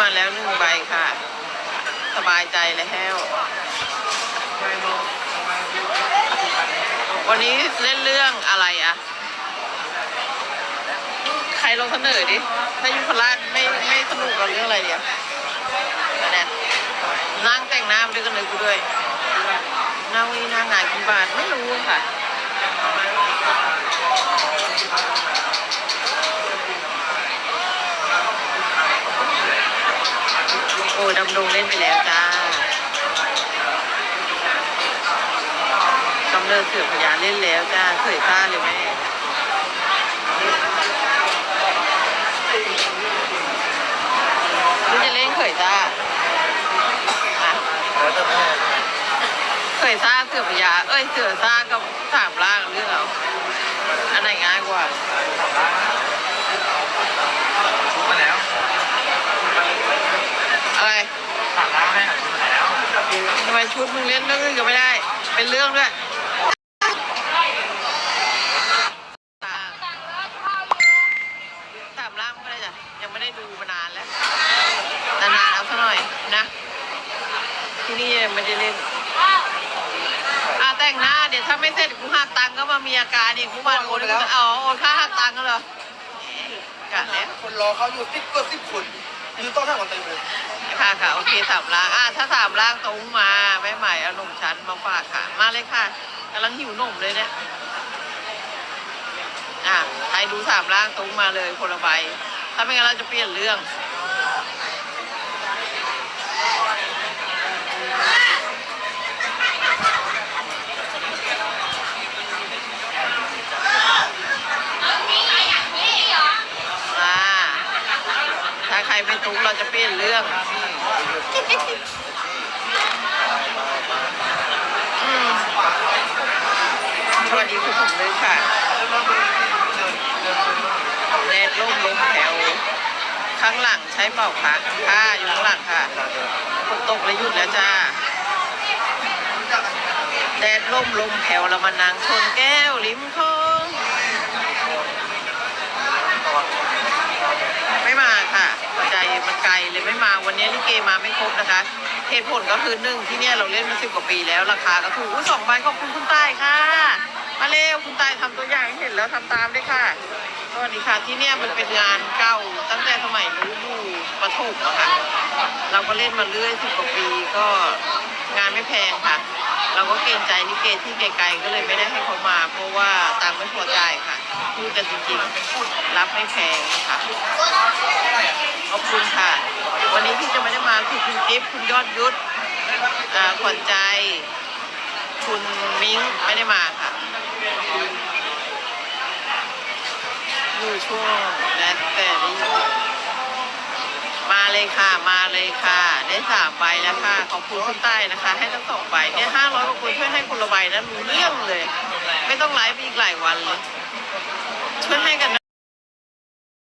มาแล้วหนึ่งใบค่ะ สบายใจแล้ววันนี้เล่นเรื่องอะไรอะใครลงเสนอดิ ถ้ายุพราชไม่ไม่สนุกกับเรื่องอะไรเดียวเนี่ยนั่งแต่งหน้าด้วยกันเลยกูด้วยนั่งวีนั่งงายกินบาทไม่รู้ค่ะ โอ้ดำดงเล่นไปแล้วจ้ากำเนิดเสือพญาเล่นแล้วจ้าเคยต้าเลยแม่จะเล่นเคยต้าเคยซ่าเสือพญาเอ้ยเสือซ่ากับสามล่างเรื่องเอาอันไหนง่ายกว่า ชุบมาแล้ว อะไร ถามล้างแม่หน่อยชุบมาแล้ว ทำ ไมชุดมึงเล่นเรื่องอื่นก็ไม่ได้ เป็นเรื่องด้วยตาสามล่างไม่ได้จ้ะยังไม่ได้ดูมานานแล้วนานๆเอาซะหน่อยนะ ที่นี่ยังไม่ได้เล่นอะแต่งหน้าเดี๋ยวถ้าไม่เสร็จกูหักตังค์ก็มามีอาการอีกกูมาโอนอ๋อโอนค่าหักตังค์ก็เหรอกัดแล้วคนรอเขาอยู่สิบเกือบสิบคนยืนต้องท่ากันเต็มเลย ค่ะค่ะโอเคสามล่างอะถ้าสามล่างตรงมาแม่ใหม่เอาหนุ่มชั้นมาฝากค่ะ มาเลยค่ะกำลังหิวหนุ่มเลยเนี่ยอะใครดูสามล่างตรงมาเลยคนละใบถ้าไม่งั้นเราจะเปลี่ยนเรื่อง อ่าถ้าใค รไม่ตุ้งเราจะเปลี่ยนเรื่องอืมสวัสดีคุณผมเลยค่ะแดดร่มลมแถว ข้างหลังใช้เป่าคะค่ะอยู่ข้างหลังค่ะฝนตกแล้วหยุดแล้วจ้า แดดร่มลมแผ่วเรามานั่งชนแก้วริมคลองไม่มา เลยไม่มาวันนี้ลิเกมาไม่ครบนะคะเหตุผลก็คือหนึ่งที่เนี่ยเราเล่นมาสิบกว่าปีแล้วราคาก็ถูกอุ๊ยสองใบขอบคุณคุณตายค่ะ มาเร็วคุณตายทำตัวอย่างให้เห็นแล้วทำตามด้วยค่ะสวัสดีค่ะที่เนี่ยมันเป็นงานเก่าตั้งแต่สมัยรู้อยู่ประถมอะค่ะ เราก็เล่นมาเรื่อยสิบกว่าปีก็งานไม่แพงค่ะ เราก็เกรงใจลิเกที่ไกลๆก็เลยไม่ได้ให้เขามา เพราะว่าตังไม่พอจ่ายค่ะ กันจริงๆ รับไม่แพงค่ะ ขอบคุณค่ะ วันนี้ที่จะไม่ได้มาคือคุณกิฟคุณยอดยุทธขวัญใจ คุณมิ้งไม่ได้มาค่ะ อยู่ช่วงแล้วแต่ได้มาเลยค่ะ มาเลยค่ะ ได้สามใบแล้วค่ะ ขอบคุณคุณใต้นะคะ ให้ทั้งสองใบเนี่ยห้าร้อยกว่าคนช่วยให้คนละใบนะรู้เรื่องเลย ไม่ต้องไลฟ์ไปอีกหลายวันเลย ช่วยให้กันนะ